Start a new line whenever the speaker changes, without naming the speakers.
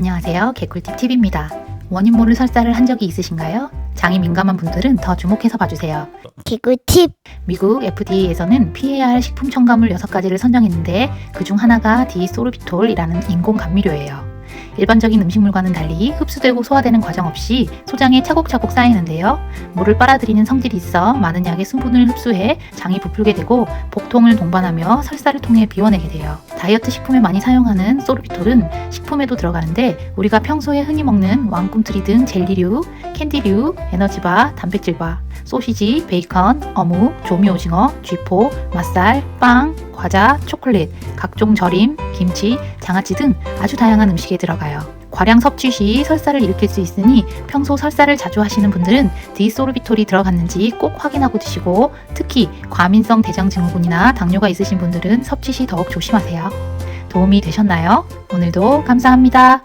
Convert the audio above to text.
안녕하세요. 개꿀팁 팁입니다. 원인 모를 설사를 한 적이 있으신가요? 장이 민감한 분들은 더 주목해서 봐주세요.
개꿀팁
미국 FDA에서는 피해야 할 식품 첨가물 6가지를 선정했는데 그중 하나가 디소르비톨이라는 인공 감미료예요. 일반적인 음식물과는 달리 흡수되고 소화되는 과정 없이 소장에 차곡차곡 쌓이는데요. 물을 빨아들이는 성질이 있어 많은 양의 수분을 흡수해 장이 부풀게 되고 복통을 동반하며 설사를 통해 비워내게 돼요. 다이어트 식품에 많이 사용하는 소르비톨은 식품에도 들어가는데 우리가 평소에 흔히 먹는 왕꿈틀이 등 젤리류, 캔디류, 에너지바, 단백질바, 소시지, 베이컨, 어묵, 조미 오징어, 쥐포, 맛살, 빵, 과자, 초콜릿, 각종 절임, 김치, 장아찌 등 아주 다양한 음식에 들어가요. 과량 섭취 시 설사를 일으킬 수 있으니 평소 설사를 자주 하시는 분들은 디소르비톨이 들어갔는지 꼭 확인하고 드시고 특히 과민성 대장 증후군이나 당뇨가 있으신 분들은 섭취 시 더욱 조심하세요. 도움이 되셨나요? 오늘도 감사합니다.